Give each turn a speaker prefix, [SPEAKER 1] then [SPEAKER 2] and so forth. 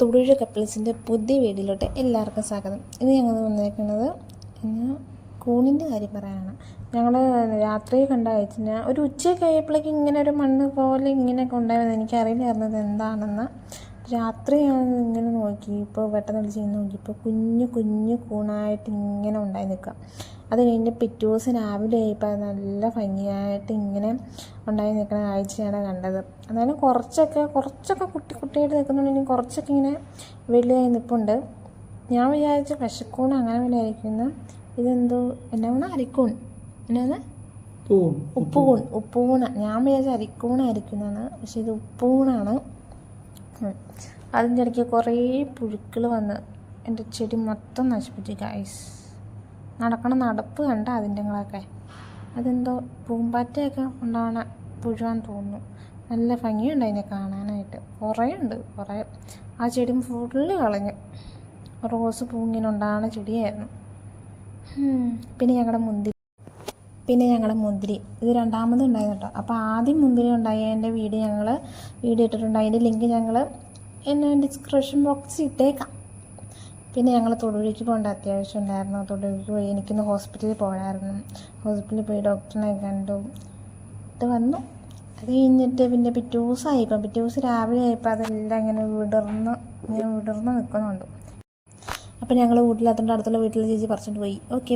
[SPEAKER 1] തുടുഴ കപ്പിൾസിന്റെ പുതിയ വീഡിയോയിലോട്ട് എല്ലാവർക്കും സ്വാഗതം. ഇന്ന് ഞങ്ങൾ വന്നിരിക്കുന്നത് ഇന്ന് കൂണിന്റെ കാര്യം പറയാനാണ്. ഞങ്ങൾ രാത്രി കണ്ട കഴിച്ചാൽ ഒരു ഉച്ചയൊക്കെ ആയപ്പോഴേക്കും ഇങ്ങനെ ഒരു മണ്ണ് പോലെ ഇങ്ങനെയൊക്കെ ഉണ്ടായിരുന്നു എനിക്കറിയില്ലായിരുന്നു ഇത് എന്താണെന്ന് രാത്രി ഞാൻ ഇങ്ങനെ നോക്കി ഇപ്പോൾ പെട്ടെന്ന് വിളിച്ച് നോക്കിയപ്പോൾ കുഞ്ഞു കുഞ്ഞു കൂണായിട്ട് ഇങ്ങനെ ഉണ്ടായി നിൽക്കുക. അത് കഴിഞ്ഞ് പിറ്റേ ദിവസം രാവിലെ ആയപ്പോൾ നല്ല ഭംഗിയായിട്ട് ഇങ്ങനെ ഉണ്ടായി നിൽക്കുന്ന കാഴ്ചയാണ് കണ്ടത്. അതായത് കുറച്ചൊക്കെ കുറച്ചൊക്കെ കുട്ടി കുട്ടിയായിട്ട് നിൽക്കുന്നുണ്ടെങ്കിൽ കുറച്ചൊക്കെ ഇങ്ങനെ വലിയ നിൽപ്പുണ്ട്. ഞാൻ വിചാരിച്ച പശുക്കൂൺ അങ്ങനെ വല്ല ആയിരിക്കുന്നു ഇതെന്തോ എന്നാണ് അരിക്കൂൺ എന്നാണ് ഉപ്പുകൂൺ ഉപ്പുകൂണ. ഞാൻ വിചാരിച്ച അരിക്കൂണായിരിക്കുന്നതാണ് പക്ഷെ ഇത് ഉപ്പുകൂണാണ്. അതിന്റെ ഇടയ്ക്ക് കുറേ പുഴുക്കൾ വന്ന് എന്റെ ചെടി മൊത്തം നശിപ്പിച്ചു ഗൈസ് നടക്കണ നടപ്പ് കണ്ട അതിന്റെങ്ങളൊക്കെ. അതെന്തോ പൂമ്പാറ്റയൊക്കെ ഉണ്ടാവണ പുഴുവാന്ന് തോന്നുന്നു. നല്ല ഭംഗിയുണ്ട് അതിനെ കാണാനായിട്ട്. കുറേ ഉണ്ട് കുറേ. ആ ചെടി ഫുള്ള് കളഞ്ഞു. റോസ് പൂ ഇങ്ങനെ ചെടിയായിരുന്നു പിന്നെ ഞങ്ങളുടെ മുന്തിരി പിന്നെ ഞങ്ങളുടെ മുന്തിരി. ഇത് രണ്ടാമത് ഉണ്ടായിരുന്നു കേട്ടോ അപ്പോൾ ആദ്യം മുന്തിരി ഉണ്ടായതിന്റെ വീഡിയോ ഞങ്ങൾ വീഡിയോ ഇട്ടിട്ടുണ്ട്. അതിന്റെ ലിങ്ക് ഞങ്ങൾ എന്നെ ഡിസ്ക്രിപ്ഷൻ ബോക്സിൽ ഇട്ടേക്കാം. പിന്നെ ഞങ്ങൾ തൊടുപുഴയ്ക്ക് പോകേണ്ട അത്യാവശ്യം ഉണ്ടായിരുന്നു. തൊടുപുഴയ്ക്ക് പോയി എനിക്കിന്ന് ഹോസ്പിറ്റലിൽ പോയായിരുന്നു ഹോസ്പിറ്റലിൽ പോയി ഡോക്ടറിനെ കണ്ടു. ഇത് വന്നു. അത് കഴിഞ്ഞിട്ട് പിന്നെ പിറ്റേ ദിവസമായിപ്പം പിറ്റേ ദിവസം രാവിലെ ആയപ്പോൾ അതെല്ലാം ഇങ്ങനെ വിടർന്ന് ഇങ്ങനെ വിടർന്ന് നിൽക്കുന്നുണ്ട് അപ്പോൾ ഞങ്ങൾ വീട്ടിലെത്തേണ്ട അടുത്തുള്ള വീട്ടിലെ ചേച്ചി പറിച്ചിട്ട് പോയി. ഓക്കെ